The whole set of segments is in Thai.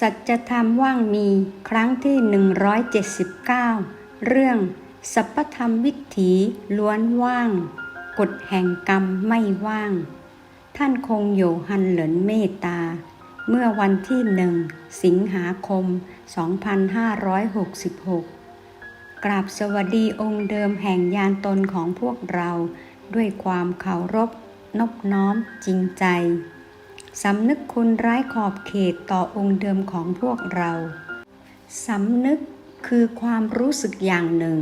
สัจธรรมว่างมีครั้งที่ 179 เรื่อง สัพพธรรมวิถีล้วนว่าง กฎแห่งกรรมไม่ว่าง ท่านคงโยฮันเหลินเมตตา เมื่อวันที่หนึ่งสิงหาคม 2566 กราบสวัสดีองค์เดิมแห่งยานตนของพวกเรา ด้วยความเคารพนบน้อมจริงใจ สำนึกคุณร้ายขอบเขตต่อองค์เดิมของพวกเรา สำนึกคือความรู้สึกอย่างหนึ่ง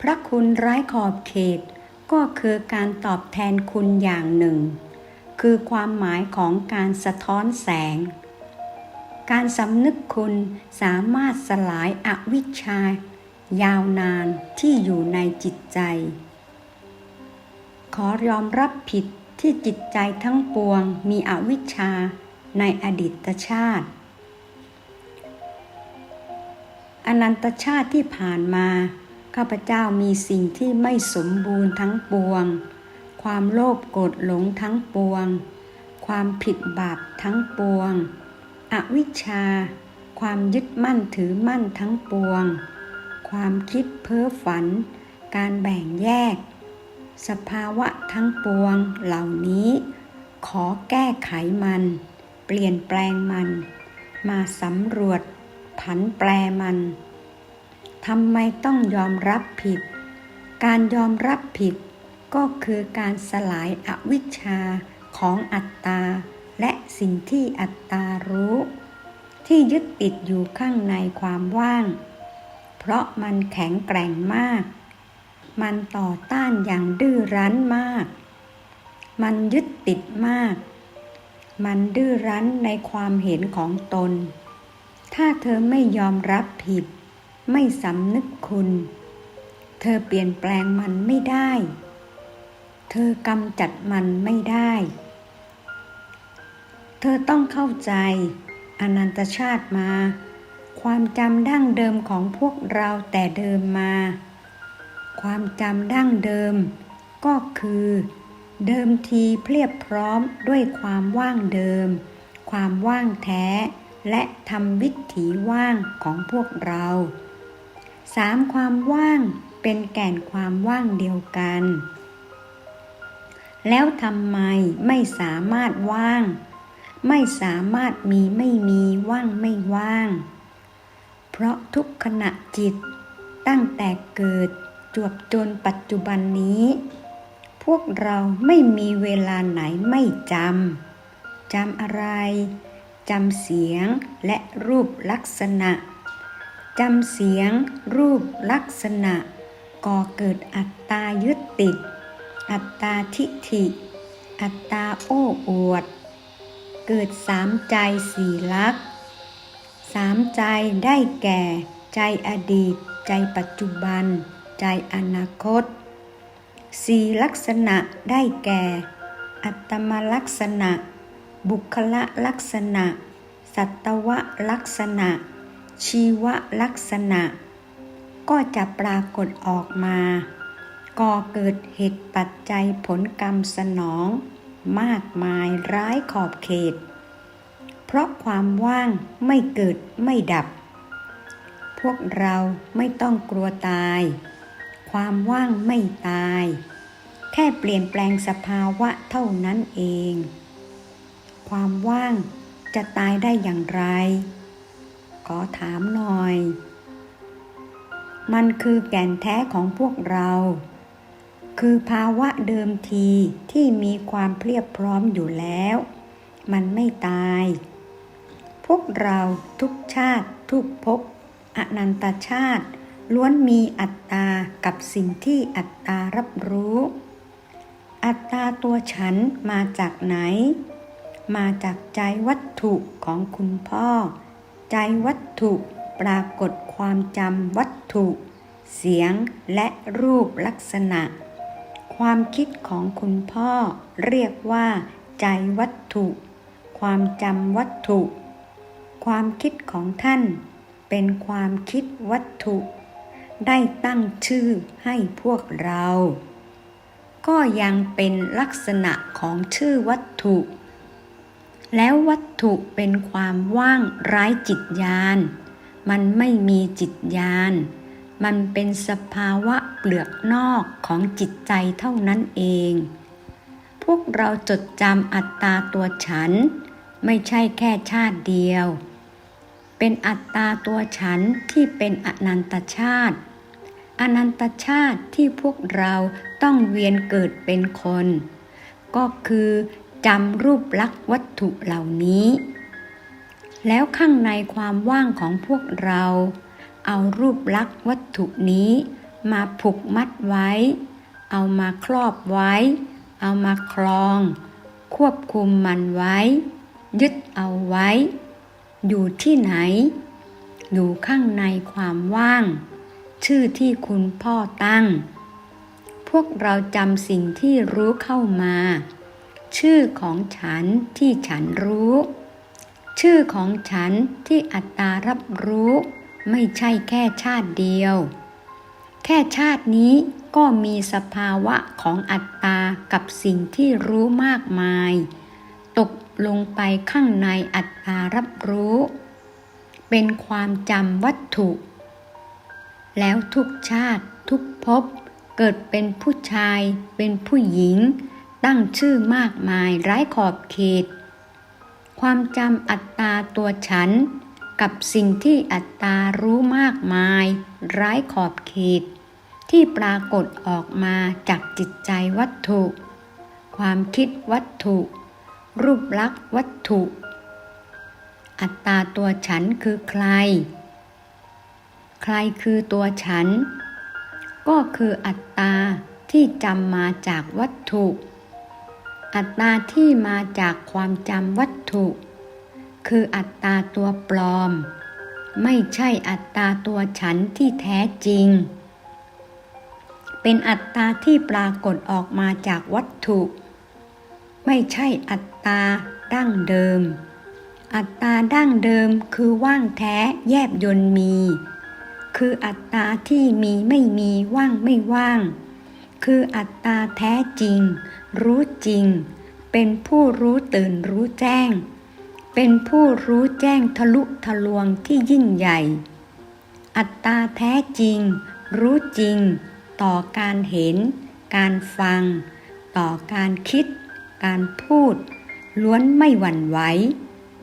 พระคุณร้ายขอบเขต ก็คือการตอบแทนคุณอย่างหนึ่ง คือความหมายของการสะท้อนแสง การสำนึกคุณสามารถสลายอวิชชายาวนานที่อยู่ในจิตใจ ขอยอมรับผิด ที่จิตใจทั้งปวงมีอวิชชาในอดีตชาติ อนันตชาติที่ผ่านมาข้าพเจ้ามีสิ่งที่ไม่สมบูรณ์ทั้งปวง ความโลภโกรธหลงทั้งปวง ความผิดบาปทั้งปวง อวิชชา ความยึดมั่นถือมั่นทั้งปวง ความคิดเพ้อฝัน การแบ่งแยก สภาวะทั้งปวงเหล่านี้ ขอแก้ไขมัน เปลี่ยนแปลงมัน มาสำรวจ ผันแปรมันทำไมต้องยอมรับผิด การยอมรับผิด ก็คือการสลายอวิชชาของอัตตา และสิ่งที่อัตตารู้ ที่ยึดติดอยู่ข้างในความว่าง เพราะมันแข็งแกร่งมาก มันต่อต้านอย่างดื้อรั้นมาก มันยึดติดมาก มันดื้อรั้นในความเห็นของตน ถ้าเธอไม่ยอมรับผิด ไม่สำนึกคุณ เธอเปลี่ยนแปลงมันไม่ได้ เธอกำจัดมันไม่ได้ เธอต้องเข้าใจอนันตชาติมา ความจำดั้งเดิมของพวกเราแต่เดิมมา ความจำดั้งเดิม ก็คือ เดิมทีเพียบพร้อมด้วยความว่างเดิม ความว่างแท้ และทำวิถีว่างของพวกเราสามความว่างเป็นแก่นความว่างเดียวกัน แล้วทำไมไม่สามารถว่าง ไม่สามารถมีไม่มีว่างไม่ว่าง เพราะทุกขณะจิตตั้งแต่เกิด จวบจนปัจจุบันนี้ พวกเราไม่มีเวลาไหนไม่จำจำอะไรจำเสียงและรูปลักษณะจำเสียงรูปลักษณะ ก่อเกิดอัตตายึดติด อัตตาทิฏฐิ อัตตาโอ้อวด เกิดสามใจสี่ลักษณ์สามใจได้แก่ ใจอดีต ใจปัจจุบัน ใจอนาคตสี่ลักษณะได้แก่ อัตมลักษณะ บุคละลักษณะ สัตวลักษณะ ชีวลักษณะ ก็จะปรากฏออกมา ก่อเกิดเหตุปัจจัยผลกรรมสนอง มากมายร้ายขอบเขต เพราะความว่างไม่เกิดไม่ดับ พวกเราไม่ต้องกลัวตาย ความว่างไม่ตาย แค่เปลี่ยนแปลงสภาวะเท่านั้นเอง ความว่างจะตายได้อย่างไร ขอถามหน่อย มันคือแก่นแท้ของพวกเรา คือภาวะเดิมทีที่มีความเพียบพร้อมอยู่แล้ว มันไม่ตาย พวกเราทุกชาติ ทุกภพอนันตชาติ ล้วนมีอัตตากับสิ่งที่อัตตารับรู้ อัตตาตัวฉันมาจากไหน มาจากใจวัตถุของคุณพ่อ ใจวัตถุปรากฏความจำวัตถุ เสียงและรูปลักษณะ ความคิดของคุณพ่อเรียกว่า ใจวัตถุ ความจำวัตถุ ความคิดของท่านเป็นความคิดวัตถุ ได้ตั้งชื่อให้พวกเรา ก็ยังเป็นลักษณะของชื่อวัตถุ แล้ววัตถุเป็นความว่างไร้จิตญาณ มันไม่มีจิตญาณ มันเป็นสภาวะเปลือกนอกของจิตใจเท่านั้นเอง พวกเราจดจำอัตตาตัวฉัน ไม่ใช่แค่ชาติเดียวเป็นอัตตาตัวฉันที่เป็นอนันตชาติ อนันตชาติที่พวกเราต้องเวียนเกิดเป็นคน ก็คือจำรูปลักษณ์วัตถุเหล่านี้ แล้วข้างในความว่างของพวกเรา เอารูปลักษณ์วัตถุนี้มาผูกมัดไว้ เอามาครอบไว้ เอามาคลอง ควบคุมมันไว้ ยึดเอาไว้ อยู่ที่ไหน อยู่ข้างในความว่าง ชื่อที่คุณพ่อตั้ง พวกเราจำสิ่งที่รู้เข้ามา ชื่อของฉันที่ฉันรู้ ชื่อของฉันที่อัตตารับรู้ ไม่ใช่แค่ชาติเดียว แค่ชาตินี้ก็มีสภาวะของอัตตากับสิ่งที่รู้มากมาย ตกลงไปข้างในอัตตารับรู้ เป็นความจำวัตถุ แล้วทุกชาติทุกภพเกิดเป็นผู้ชายเป็นผู้หญิง ตั้งชื่อมากมายไร้ขอบเขต ความจำอัตตาตัวฉัน กับสิ่งที่อัตตารู้มากมาย ไร้ขอบเขต ที่ปรากฏออกมาจากจิตใจวัตถุ ความคิดวัตถุ รูปลักษณ์วัตถุ อัตตาตัวฉันคือใคร ใครคือตัวฉัน ก็คืออัตตาที่จำมาจากวัตถุ อัตตาที่มาจากความจำวัตถุ คืออัตตาตัวปลอม ไม่ใช่อัตตาตัวฉันที่แท้จริง เป็นอัตตาที่ปรากฏออกมาจากวัตถุ ไม่ใช่อัตตาดั้งเดิม อัตตาดั้งเดิมคือว่างแท้แยบยนต์มี คืออัตตาที่มีไม่มีว่างไม่ว่าง คืออัตตาแท้จริง รู้จริง เป็นผู้รู้ตื่นรู้แจ้ง เป็นผู้รู้แจ้งทะลุทะลวงที่ยิ่งใหญ่ อัตตาแท้จริง รู้จริง ต่อการเห็น การฟัง ต่อการคิด การพูด ล้วนไม่หวั่นไหว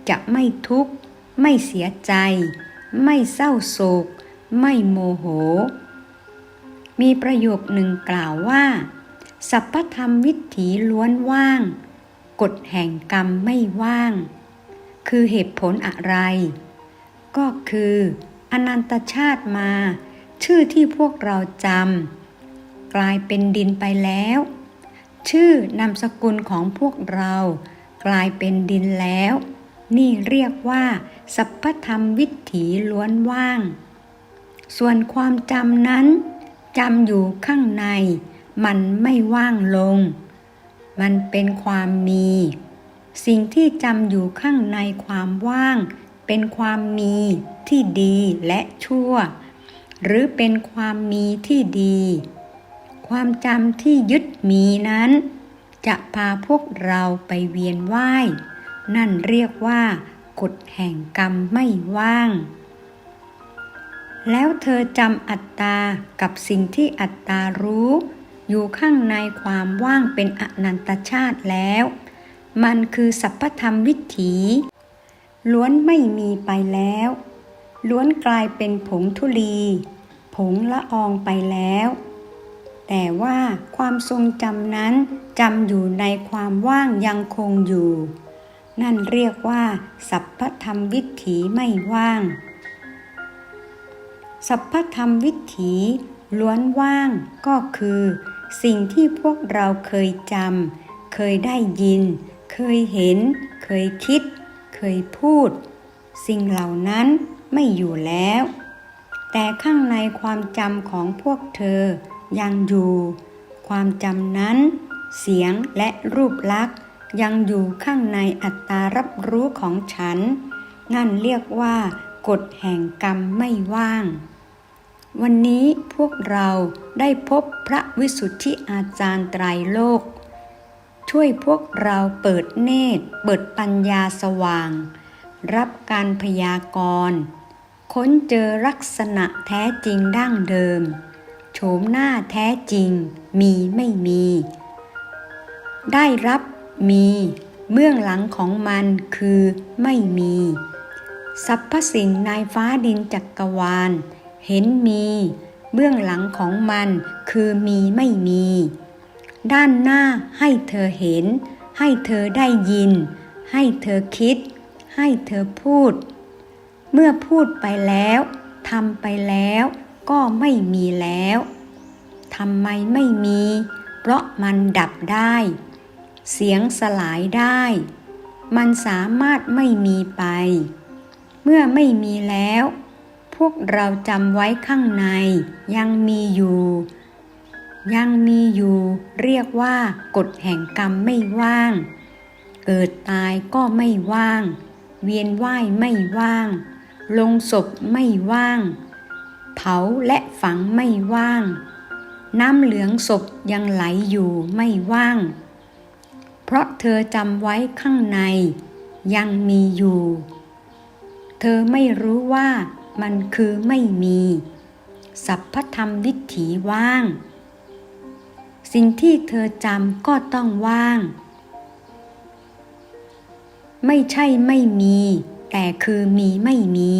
จะไม่ทุกข์ ไม่เสียใจ ไม่เศร้าโศก ไม่โมโห มีประโยคหนึ่งกล่าวว่า สัพพธรรมวิถีล้วนว่าง กฎแห่งกรรมไม่ว่าง คือเหตุผลอะไร ก็คืออนันตชาติมา ชื่อที่พวกเราจำกลายเป็นดินไปแล้ว ชื่อนามสกุลของพวกเรา กลายเป็นดินแล้ว นี่เรียกว่า สัพพธรรมวิถีล้วนว่าง ส่วนความจำนั้นจำอยู่ข้างใน มันไม่ว่างลง มันเป็นความมี สิ่งที่จำอยู่ข้างในความว่าง เป็นความมีที่ดีและชั่ว หรือเป็นความมีที่ดี ความจำที่ยึดมีนั้น จะพาพวกเราไปเวียนว่าย นั่นเรียกว่ากฎแห่งกรรมไม่ว่าง แล้วเธอจำอัตตากับสิ่งที่อัตตารู้ อยู่ข้างในความว่างเป็นอนันตชาติแล้ว มันคือสัพพธรรมวิถี ล้วนไม่มีไปแล้ว ล้วนกลายเป็นผงธุลี ผงละอองไปแล้ว แต่ว่าความทรงจำนั้นจำอยู่ในความว่างยังคงอยู่ นั่นเรียกว่า สัพพธรรมวิถีไม่ว่าง สัพพธรรมวิถีล้วนว่างก็คือ สิ่งที่พวกเราเคยจำเคยได้ยิน เคยเห็น เคยคิด เคยพูด สิ่งเหล่านั้นไม่อยู่แล้ว แต่ข้างในความจำของพวกเธอยังอยู่ ความจำนั้น เสียงและรูปลักษณ์ยังอยู่ข้างในอัตตารับรู้ของฉัน นั่นเรียกว่า กฎแห่งกรรมไม่ว่าง วันนี้พวกเราได้พบพระวิสุทธิอาจารย์ไตรโลก ช่วยพวกเราเปิดเนตร เปิดปัญญาสว่าง รับการพยากรณ์ค้นเจอลักษณะแท้จริงดั้งเดิม โฉมหน้าแท้จริงมีไม่มี ได้รับมี เบื้องหลังของมันคือไม่มี สรรพสิ่งในฟ้าดินจักกรวาล เห็นมี เบื้องหลังของมันคือมีไม่มี ด้านหน้าให้เธอเห็น ให้เธอได้ยิน ให้เธอคิด ให้เธอพูด เมื่อพูดไปแล้วทำไปแล้วก็ไม่มีแล้วทำไมไม่มี เพราะมันดับได้ เสียงสลายได้ มันสามารถไม่มีไป เมื่อไม่มีแล้ว พวกเราจำไว้ข้างใน ยังมีอยู่ ยังมีอยู่ เรียกว่ากฎแห่งกรรมไม่ว่าง เกิดตายก็ไม่ว่าง เวียนว่ายไม่ว่าง ลงศพไม่ว่าง เผาและฝังไม่ว่าง น้ำเหลืองศพยังไหลอยู่ไม่ว่าง เพราะเธอจำไว้ข้างใน ยังมีอยู่ เธอไม่รู้ว่ามันคือไม่มี สัพพธรรมวิถีว่าง สิ่งที่เธอจำก็ต้องว่าง ไม่ใช่ไม่มี แต่คือมีไม่มี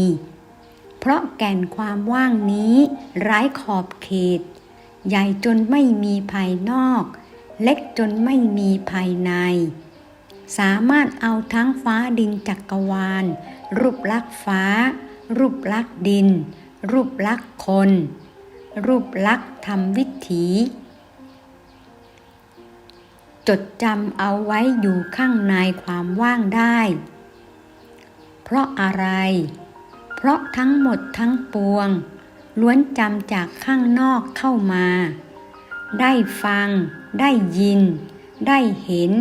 เพราะแก่นความว่างนี้ไร้ขอบเขต ใหญ่จนไม่มีภายนอก เล็กจนไม่มีภายใน สามารถเอาทั้งฟ้าดินจักกรวาล รูปลักษณ์ฟ้า รูปลักษณ์ดิน รูปลักษณ์คน รูปลักษณ์ธรรมวิถี จดจำเอาไว้อยู่ข้างในความว่างได้ เพราะอะไร เพราะทั้งหมดทั้งปวง ล้วนจำจากข้างนอกเข้ามา ได้ฟัง ได้ยิน ได้เห็น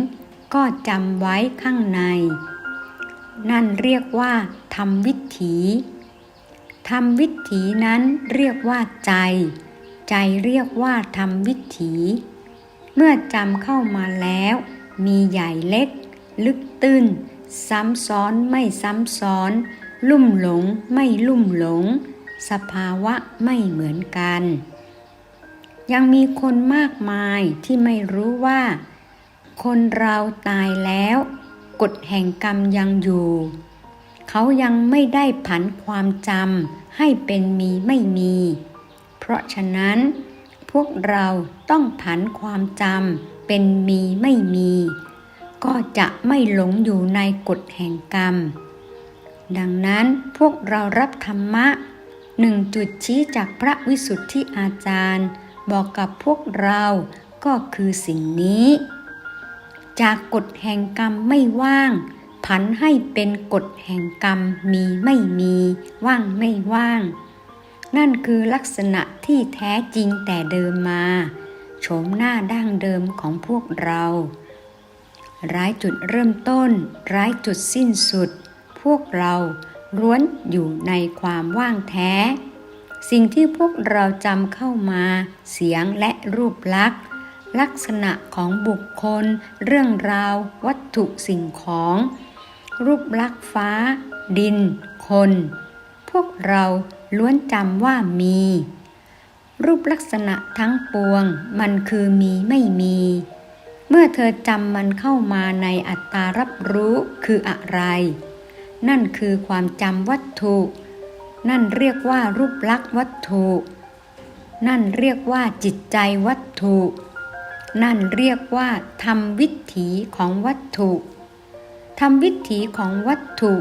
ก็จำไว้ข้างใน นั่นเรียกว่าธรรมวิถีธรรมวิถีนั้นเรียกว่าใจ ใจเรียกว่าธรรมวิถี เมื่อจำเข้ามาแล้ว มีใหญ่เล็ก ลึกตื้น ซ้ำซ้อนไม่ซ้ำซ้อน ลุ่มหลงไม่ลุ่มหลง สภาวะไม่เหมือนกัน ยังมีคนมากมายที่ไม่รู้ว่า คนเราตายแล้ว กฎแห่งกรรมยังอยู่ เขายังไม่ได้ผันความจำให้เป็นมีไม่มี เพราะฉะนั้นพวกเราต้องผันความจำเป็นมีไม่มี ก็จะไม่หลงอยู่ในกฎแห่งกรรม ดังนั้นพวกเรารับธรรมะหนึ่งจุดชี้จากพระวิสุทธิอาจารย์ บอกกับพวกเราก็คือสิ่งนี้ จากกฎแห่งกรรมไม่ว่าง ผันให้เป็นกฎแห่งกรรมมีไม่มี ว่างไม่ว่าง นั่นคือลักษณะที่แท้จริงแต่เดิมมาโฉมหน้าดั้งเดิมของพวกเรา ร้ายจุดเริ่มต้น ร้ายจุดสิ้นสุด พวกเราล้วนอยู่ในความว่างแท้ สิ่งที่พวกเราจำเข้ามา เสียงและรูปลักษณ์ ลักษณะของบุคคล เรื่องราว วัตถุสิ่งของ รูปลักษณ์ฟ้า ดิน คน พวกเราล้วนจำว่ามี รูปลักษณะทั้งปวง มันคือมีไม่มี เมื่อเธอจำมันเข้ามาในอัตตารับรู้คืออะไร นั่นคือความจำวัตถุ นั่นเรียกว่ารูปลักษณ์วัตถุ นั่นเรียกว่าจิตใจวัตถุ นั่นเรียกว่าธรรมวิถีของวัตถุธรรมวิถีของวัตถุ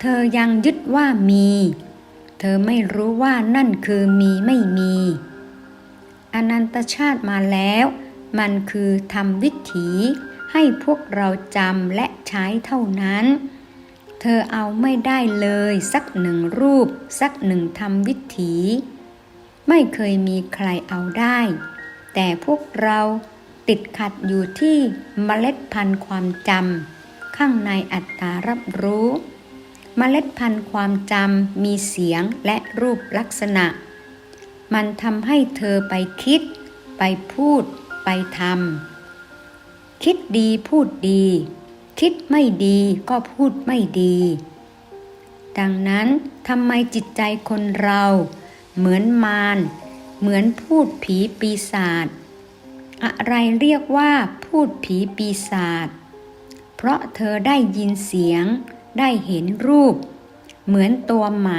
เธอยังยึดว่ามี เธอไม่รู้ว่านั่นคือมีไม่มี อนันตชาติมาแล้ว มันคือธรรมวิถีให้พวกเราจำและใช้เท่านั้น เธอเอาไม่ได้เลยสักหนึ่งรูป สักหนึ่งธรรมวิถี ไม่เคยมีใครเอาได้ แต่พวกเราติดขัดอยู่ที่เมล็ดพันธุ์ความจำข้างในอัตตารับรู้ เมล็ดพันธุ์ความจำมีเสียงและรูปลักษณะ มันทำให้เธอไปคิด ไปพูด ไปทำคิดดีพูดดี คิดไม่ดีก็พูดไม่ดี ดังนั้นทำไมจิตใจคนเรา เหมือนมาร เหมือนพูดผีปีศาจอะไรเรียกว่าพูดผีปีศาจเพราะเธอได้ยินเสียง ได้เห็นรูป เหมือนตัวไหม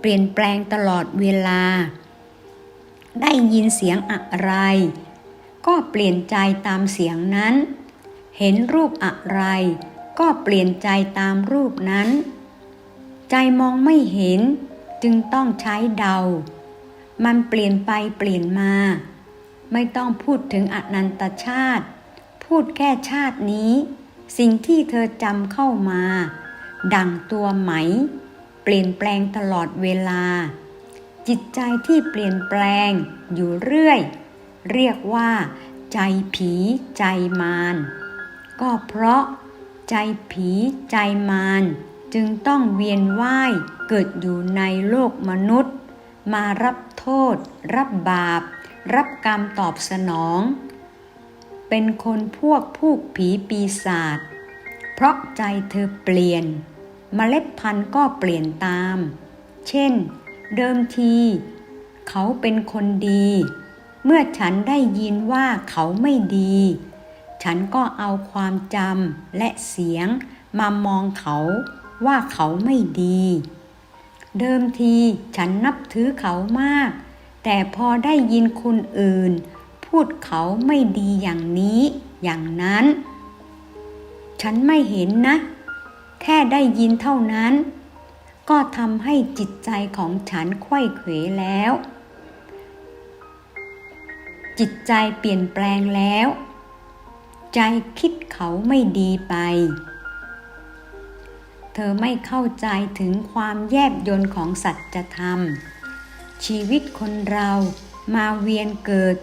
เปลี่ยนแปลงตลอดเวลา ได้ยินเสียงอะไร ก็เปลี่ยนใจตามเสียงนั้น เห็นรูปอะไร ก็เปลี่ยนใจตามรูปนั้น ใจมองไม่เห็นจึงต้องใช้เดา มันเปลี่ยนไปเปลี่ยนมา ไม่ต้องพูดถึงอนันตชาติ พูดแค่ชาตินี้ สิ่งที่เธอจำเข้ามา ดังตัวไหม เปลี่ยนแปลงตลอดเวลา จิตใจที่เปลี่ยนแปลงอยู่เรื่อย เรียกว่า ใจผีใจมารก็เพราะใจผีใจมารจึงต้องเวียนว่ายเกิดอยู่ในโลกมนุษย์ มารับโทษ รับบาป รับกรรมตอบสนอง เป็นคนพวกผู้ผีปีศาจเพราะใจเธอเปลี่ยนเมล็ดพันธุ์ก็เปลี่ยนตาม เช่น เดิมที เขาเป็นคนดี เมื่อฉันได้ยินว่าเขาไม่ดี ฉันก็เอาความจำและเสียงมามองเขาว่าเขาไม่ดี เดิมทีฉันนับถือเขามาก แต่พอได้ยินคนอื่น พูดเขาไม่ดีอย่างนี้อย่างนั้น ฉันไม่เห็นนะ แค่ได้ยินเท่านั้น ก็ทำให้จิตใจของฉันไขว้เขวแล้ว จิตใจเปลี่ยนแปลงแล้ว ใจคิดเขาไม่ดีไป เธอไม่เข้าใจถึงความแยบยลของสัจธรรม ชีวิตคนเรามาเวียนเกิด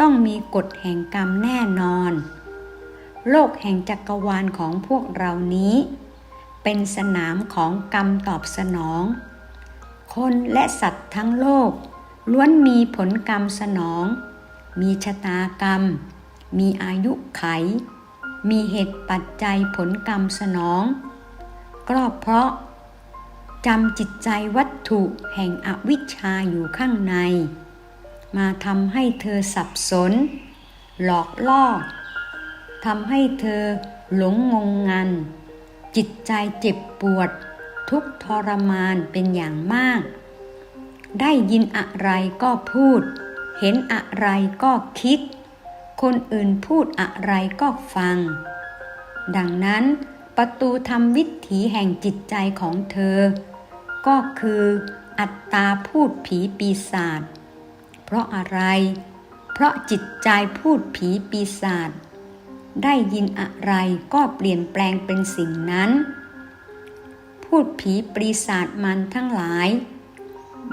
ต้องมีกฎแห่งกรรมแน่นอน โลกแห่งจักรวาลของพวกเรานี้ เป็นสนามของกรรมตอบสนอง คนและสัตว์ทั้งโลก ล้วนมีผลกรรมสนอง มีชะตากรรม มีอายุไข มีเหตุปัจจัยผลกรรมสนอง ก็เพราะจำจิตใจวัตถุแห่งอวิชชาอยู่ข้างใน มาทำให้เธอสับสน หลอกล่อทำให้เธอหลงงงงัน จิตใจเจ็บปวด ทุกทรมานเป็นอย่างมาก ได้ยินอะไรก็พูด เห็นอะไรก็คิด คนอื่นพูดอะไรก็ฟัง ดังนั้น ประตูทำวิถีแห่งจิตใจของเธอ ก็คืออัตตาพูดผีปีศาจ เพราะอะไร เพราะจิตใจพูดผีปีศาจ ได้ยินอะไรก็เปลี่ยนแปลงเป็นสิ่งนั้น พูดผีปีศาจมันทั้งหลาย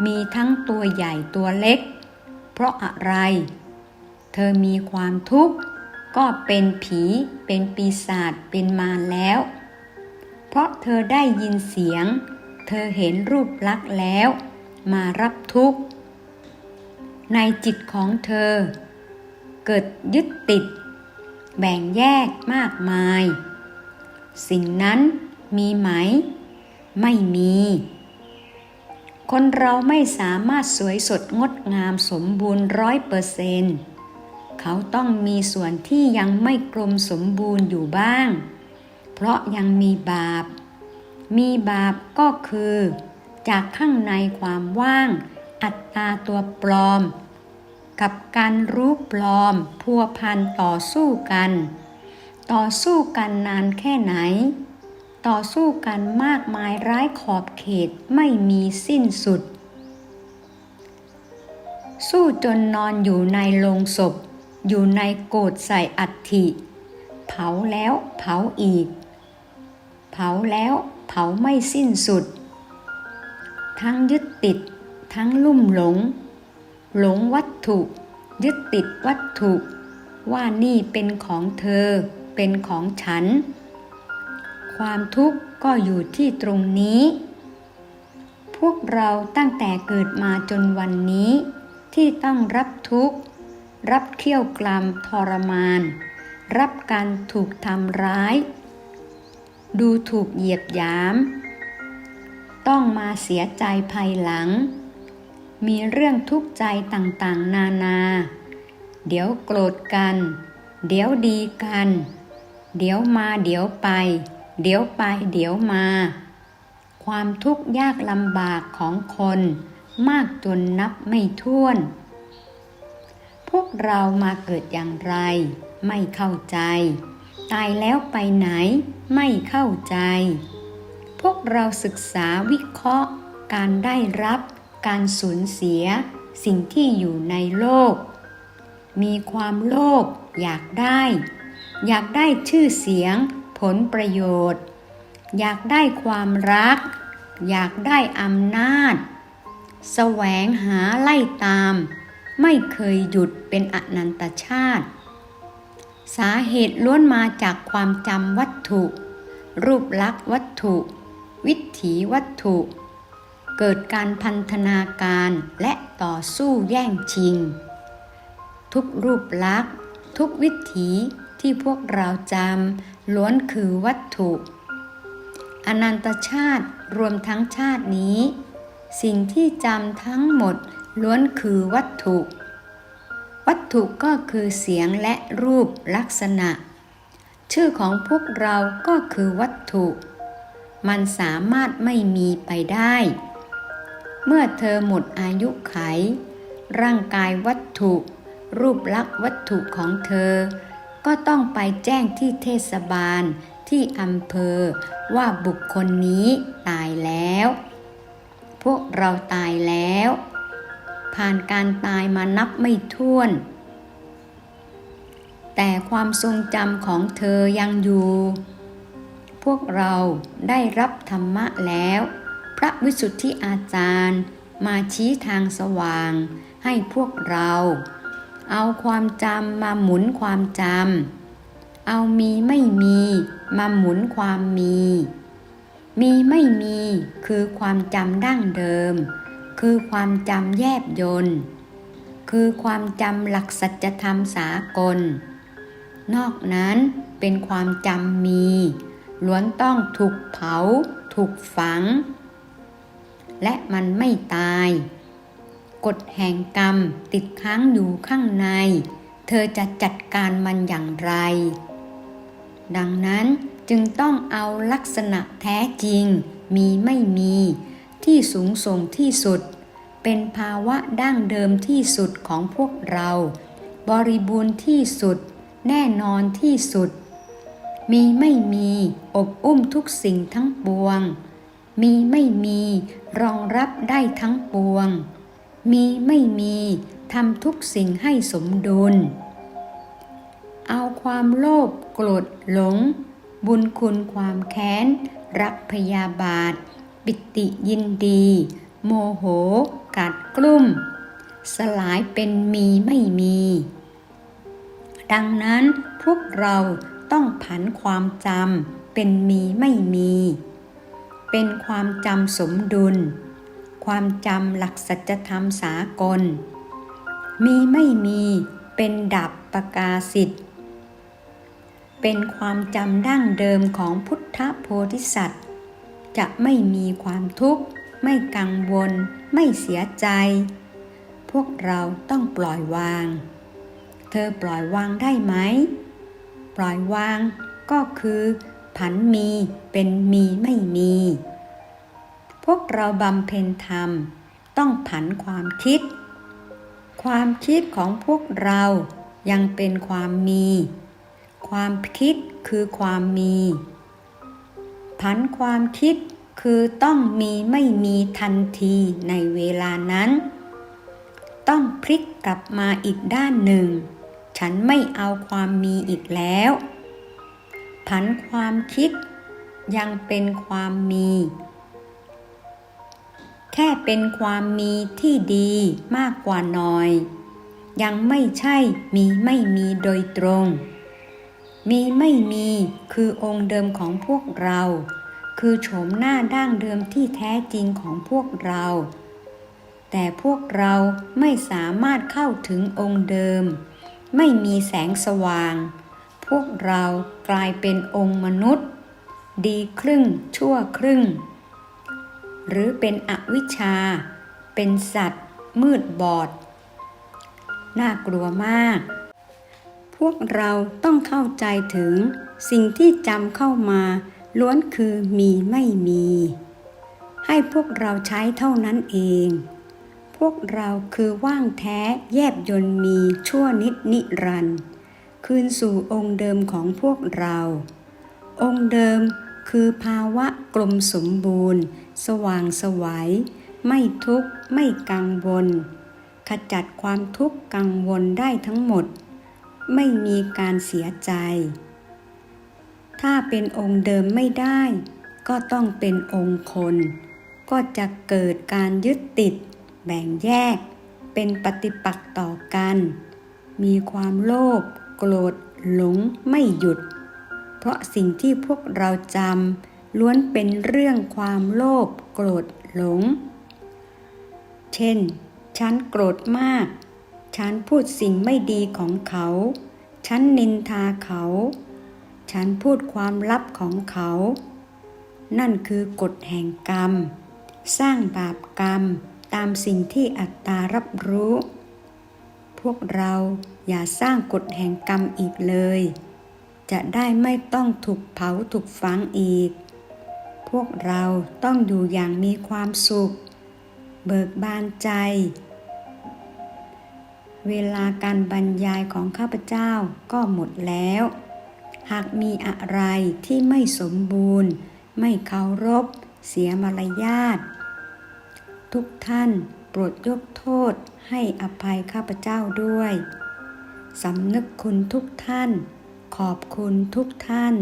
มีทั้งตัวใหญ่ตัวเล็ก เพราะอะไร เธอมีความทุกข์ก็เป็นผี เป็นปีศาจ เป็นมารแล้ว เพราะเธอได้ยินเสียง เธอเห็นรูปลักษณ์แล้ว มารับทุกข์ ในจิตของเธอ เกิดยึดติด แบ่งแยกมากมาย สิ่งนั้นมีไหม ไม่มี คนเราไม่สามารถสวยสดงดงามสมบูรณ์ร้อยเปอร์เซนต์เขาต้องมีส่วนที่ยังไม่กลมสมบูรณ์อยู่บ้าง เพราะยังมีบาป มีบาปก็คือ จากข้างในความว่าง อัตตาตัวปลอม กับการรู้ปลอม พัวพันต่อสู้กัน ต่อสู้กันนานแค่ไหน ต่อสู้กันมากมายร้ายขอบเขตไม่มีสิ้นสุด สู้จนนอนอยู่ในโลงศพ อยู่ในโกดใส่อัฐิเผาแล้วเผาอีก เผาแล้วเผาไม่สิ้นสุด ทั้งยึดติด ทั้งลุ่มหลง หลงวัตถุ ยึดติดวัตถุ ว่านี่เป็นของเธอ เป็นของฉัน ความทุกข์ก็อยู่ที่ตรงนี้ พวกเราตั้งแต่เกิดมาจนวันนี้ ที่ต้องรับทุกข์ รับเคี่ยวกลามทรมาน รับการถูกทำร้าย ดูถูกเหยียดหยาม ต้องมาเสียใจภายหลัง มีเรื่องทุกข์ใจต่างๆ นานา เดี๋ยวโกรธกัน เดี๋ยวดีกัน เดี๋ยวมาเดี๋ยวไป เดี๋ยวไปเดี๋ยวมา ความทุกข์ยากลำบากของคนมากจนนับไม่ถ้วน พวกเรามาเกิดอย่างไร ไม่เข้าใจ ตายแล้วไปไหน ไม่เข้าใจ พวกเราศึกษาวิเคราะห์ การได้รับ การสูญเสีย สิ่งที่อยู่ในโลก มีความโลภอยากได้ อยากได้ชื่อเสียง ผลประโยชน์ อยากได้ความรัก อยากได้อำนาจ แสวงหาไล่ตาม ไม่เคยหยุดเป็นอนันตชาติ สาเหตุล้วนมาจากความจำวัตถุ รูปลักษณ์วัตถุ วิถีวัตถุ เกิดการพันธนาการและต่อสู้แย่งชิง ทุกรูปลักษณ์ ทุกวิถีที่พวกเราจำล้วนคือวัตถุ อนันตชาติรวมทั้งชาตินี้ สิ่งที่จำทั้งหมดล้วนคือวัตถุ วัตถุก็คือเสียงและรูปลักษณะ ชื่อของพวกเราก็คือวัตถุ มันสามารถไม่มีไปได้ เมื่อเธอหมดอายุไข ร่างกายวัตถุ รูปลักษณ์วัตถุของเธอ ก็ต้องไปแจ้งที่เทศบาลที่อำเภอว่าบุคคลนี้ตายแล้ว พวกเราตายแล้ว ผ่านการตายมานับไม่ถ้วน แต่ความทรงจำของเธอยังอยู่ พวกเราได้รับธรรมะแล้ว พระวิสุทธิอาจารย์มาชี้ทางสว่าง ให้พวกเรา เอาความจำมาหมุนความจำเอามีไม่มีมาหมุนความมีมีไม่มีคือความจำดั้งเดิม คือความจำแยบยนต์คือความจำหลักสัจธรรมสากล นอกนั้นเป็นความจำมี ล้วนต้องถูกเผา ถูกฝัง และมันไม่ตาย กฎแห่งกรรมติดค้างอยู่ข้างใน เธอจะจัดการมันอย่างไร ดังนั้นจึงต้องเอาลักษณะแท้จริง มีไม่มี ที่สูงส่งที่สุด เป็นภาวะดั้งเดิมที่สุดของพวกเรา บริบูรณ์ที่สุด แน่นอนที่สุด มีไม่มีอบอุ้มทุกสิ่งทั้งปวง มีไม่มีรองรับได้ทั้งปวง มีไม่มีทำทุกสิ่งให้สมดุล เอาความโลภโกรธหลง บุญคุณความแค้น รักพยาบาท ปิติยินดี โมโห กัดกลุ่ม สลายเป็นมีไม่มี ดังนั้นพวกเราต้องผันความจำเป็นมีไม่มี เป็นความจำสมดุล ความจำหลักสัจธรรมสากล มีไม่มีเป็นดับประกาศิทธิ์เป็นความจำดั้งเดิมของพุทธโพธิสัตว์ จะไม่มีความทุกข์ ไม่กังวล ไม่เสียใจ พวกเราต้องปล่อยวาง เธอปล่อยวางได้ไหม ปล่อยวางก็คือผันมีเป็นมีไม่มี พวกเราบำเพ็ญธรรม ต้องผันความคิด ความคิดของพวกเรายังเป็นความมี ความคิดคือความมี ผันความคิดคือต้องมีไม่มีทันทีในเวลานั้น ต้องพลิกกลับมาอีกด้านหนึ่ง ฉันไม่เอาความมีอีกแล้ว ผันความคิดยังเป็นความมี แค่เป็นความมีที่ดีมากกว่าน่อย ยังไม่ใช่มีไม่มีโดยตรง มีไม่มีคือองค์เดิมของพวกเรา คือโฉมหน้าดั้งเดิมที่แท้จริงของพวกเรา แต่พวกเราไม่สามารถเข้าถึงองค์เดิม ไม่มีแสงสว่างพพวกเรากลายเป็นองค์มนุษย์ ดีครึ่งชั่วครึ่ง หรือเป็นอวิชชา เป็นสัตว์ มืดบอด น่ากลัวมาก พวกเราต้องเข้าใจถึงสิ่งที่จำเข้ามา ล้วนคือมีไม่มี ให้พวกเราใช้เท่านั้นเอง พวกเราคือว่างแท้แยบยนต์มีชั่วนิดนิรันดร์คืนสู่องค์เดิมของพวกเรา องค์เดิมคือภาวะกลมสมบูรณ์ สว่างสวัยไม่ทุกข์ไม่กังวล ขจัดความทุกข์กังวลได้ทั้งหมด ไม่มีการเสียใจ ถ้าเป็นองค์เดิมไม่ได้ ก็ต้องเป็นองค์คน ก็จะเกิดการยึดติด แบ่งแยก เป็นปฏิปักษ์ต่อกัน มีความโลภโกรธหลงไม่หยุด เพราะสิ่งที่พวกเราจำล้วนเป็นเรื่องความโลภโกรธหลง เช่น ฉันโกรธมาก ฉันพูดสิ่งไม่ดีของเขา ฉันนินทาเขา ฉันพูดความลับของเขา นั่นคือกฎแห่งกรรม สร้างบาปกรรมตามสิ่งที่อัตตารับรู้ พวกเราอย่าสร้างกฎแห่งกรรมอีกเลย จะได้ไม่ต้องถูกเผาถูกฝังอีก พวกเราต้องอยู่อย่างมีความสุข เบิกบานใจ เวลาการบรรยายของข้าพเจ้าก็หมดแล้ว หากมีอะไรที่ไม่สมบูรณ์ ไม่เคารพ เสียมารยาท ทุกท่านโปรดยกโทษให้อภัยข้าพเจ้าด้วย สำนึกคุณทุกท่าน ขอบคุณทุกท่าน